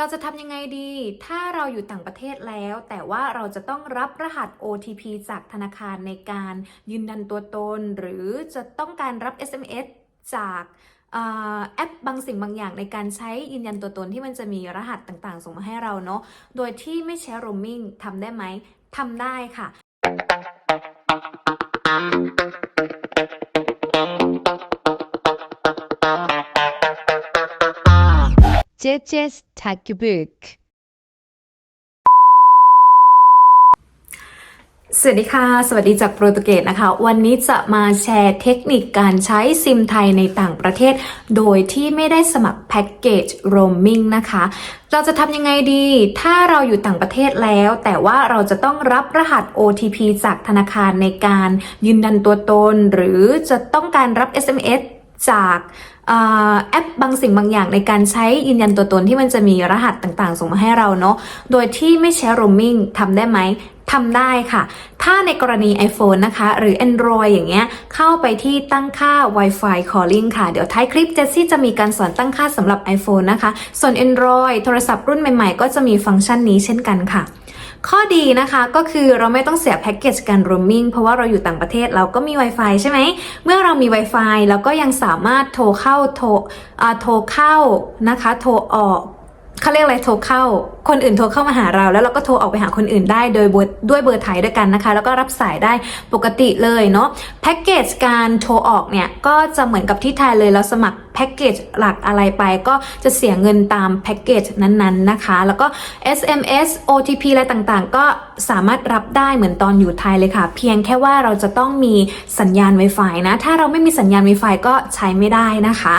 เราจะทำยังไงดี ถ้าเราอยู่ต่างประเทศแล้ว แต่ว่าเราจะต้องรับรหัส OTP จากธนาคารในการยืนยันตัวตน หรือจะต้องการรับ SMS จากออแอปบางสิ่งบางอย่างในการใช้ยืนยันตัวตนที่มันจะมีรหัสต่างๆ ส่งมาให้เราเนาะ โดยที่ไม่ใช้ roaming ทำได้ไหมทำได้ค่ะ JJ's Talkbook สวัสดีค่ะ สวัสดีจากโปรตุเกสนะคะ วันนี้จะมาแชร์เทคนิคการใช้ซิมไทยในต่างประเทศ โดยที่ไม่ได้สมัครแพ็กเกจ roaming นะคะ เราจะทำยังไงดี ถ้าเราอยู่ต่างประเทศแล้ว แต่ว่าเราจะต้องรับรหัส OTP จากธนาคารในการยืนยันตัวตน หรือจะต้องการรับ SMS จาก แอปบางสิ่งบางอย่างในการใช้ยืนยันตัวตนที่มันจะมีรหัสต่างๆ ส่งมาให้เราเนาะ โดยที่ไม่ใช้ roaming ทำได้ไหมทำได้ค่ะ ถ้าในกรณี iPhone นะคะ หรือ Android อย่างเงี้ย เข้าไปที่ตั้งค่า Wi-Fi calling ค่ะ เดี๋ยวท้ายคลิปเจสซี่จะมีการสอนตั้งค่าสำหรับ iPhone นะคะ ส่วน Android โทรศัพท์รุ่นใหม่ๆ ก็จะมีฟังก์ชันนี้เช่นกันค่ะ ข้อดีนะคะก็คือเราไม่ต้องเสียแพ็กเกจการโรมมิ่งเพราะว่าเราอยู่ต่างประเทศเราก็มี Wi-Fi ใช่ไหม เมื่อเรามี Wi-Fi เราก็ยังสามารถโทรเข้าโทรอ่าโทรเข้านะคะ โทรออก เขาเรียกอะไรโทรเข้า คนอื่นโทรเข้ามาหาเรา แล้วเราก็โทรออกไปหาคนอื่นได้โดยด้วยเบอร์ไทยด้วยกันนะคะ แล้วก็รับสายได้ปกติเลยเนาะแพ็กเกจการโทรออกเนี่ยก็จะเหมือนกับที่ไทยเลยเราสมัครแพ็กเกจหลักอะไรไปก็จะเสียเงินตามแพ็กเกจนั้นๆนะคะ แล้วก็ SMS OTP อะไรต่างๆ ก็สามารถรับได้เหมือนตอนอยู่ไทยเลยค่ะ เพียงแค่ว่าเราจะต้องมีสัญญาณ Wi-Fi นะ ถ้าเราไม่มีสัญญาณ Wi-Fi ก็ใช้ไม่ได้นะคะ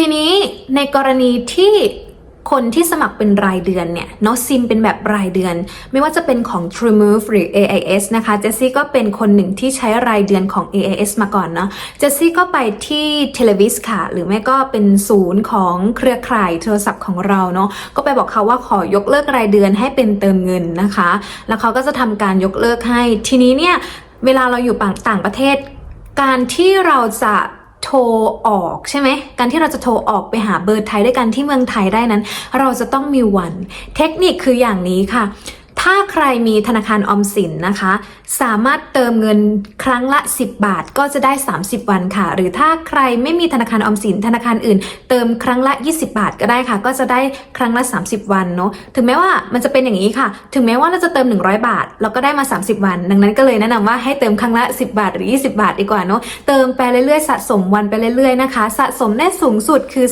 ทีนี้ในกรณีที่คนที่สมัครเป็นรายเดือนเนี่ยเนาะซิมเป็นแบบรายเดือน ไม่ว่าจะเป็นของ TrueMove หรือ AIS นะคะเจสซี่ก็เป็นคนหนึ่งที่ใช้รายเดือนของ AIS มาก่อนเนาะเจสซี่ก็ไปที่ Televis ค่ะ หรือไม่ก็เป็นศูนย์ของเครือข่ายโทรศัพท์ของเราเนาะก็ไปบอกเขาว่าขอยกเลิกรายเดือนให้เป็นเติมเงินนะคะ แล้วเขาก็จะทำการยกเลิกให้ ทีนี้เนี่ยเวลาเราอยู่ต่างประเทศ การที่เราจะ โทรออกใช่ไหม การที่เราจะโทรออกไปหาเบอร์ไทยด้วยกันที่เมืองไทยได้นั้น เราจะต้องมีวัน เทคนิคคืออย่างนี้ค่ะ ถ้าใครมีธนาคารออมสินนะคะ สามารถเติมเงินครั้งละ 10 บาทก็จะได้ 30 วันค่ะ หรือถ้าใครไม่มีธนาคารออมสินธนาคารอื่น เติมครั้งละ 20 บาทก็ได้ค่ะ ก็จะได้ครั้งละ 30 วันเนาะถึงแม้ว่ามันจะเป็นอย่างนี้ค่ะ ถึงแม้ว่าเราจะเติม 100 บาท เราก็ได้มา 30 วัน ดังนั้นก็เลยแนะนำว่าให้เติมครั้งละ 10 บาท หรือ 20 บาทดีกว่าเนาะเติมไปเรื่อยๆสะสมวันไปเรื่อยๆนะคะ สะสมได้สูงสุดคือ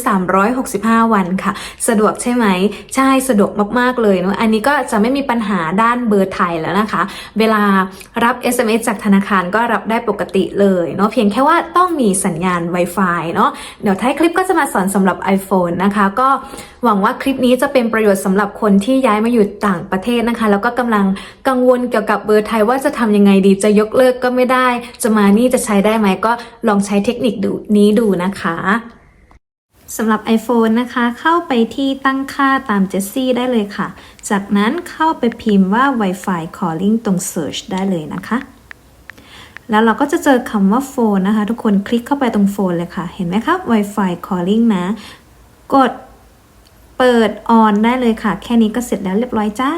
365 วันค่ะ สะดวกใช่ไหมใช่สะดวกมากๆเลยเนาะอันนี้ก็จะไม่มีปัญหาาด้านเบอร์ไทยแล้วนะคะ เวลารับ SMS จากธนาคารก็รับได้ปกติเลยเนาะเพียงแค่ว่าต้องมีสัญญาณ Wi-Fi เนาะเดี๋ยวท้ายคลิปก็จะมาสอนสำหรับ iPhone นะคะ ก็หวังว่าคลิปนี้จะเป็นประโยชน์สำหรับคนที่ย้ายมาอยู่ต่างประเทศนะคะ แล้วก็กำลังกังวลเกี่ยวกับเบอร์ไทยว่าจะทำยังไงดีจะยกเลิกก็ไม่ได้ จะมานี่จะใช้ได้ไหมก็ลองใช้เทคนิคดูนี้ดูนะคะ สำหรับ iPhone นะคะ เข้าไปที่ตั้งค่าตามเจสซี่ได้เลยค่ะ จากนั้นเข้าไปพิมพ์ว่า Wi-Fi calling ตรง Search ได้เลยนะคะ แล้วเราก็จะเจอคำว่าโฟนนะคะ ทุกคนคลิกเข้าไปตรงโฟนเลยค่ะ เห็นไหมครับ Wi-Fi calling นะ กดเปิดออนได้เลยค่ะ แค่นี้ก็เสร็จแล้วเรียบร้อยจ้า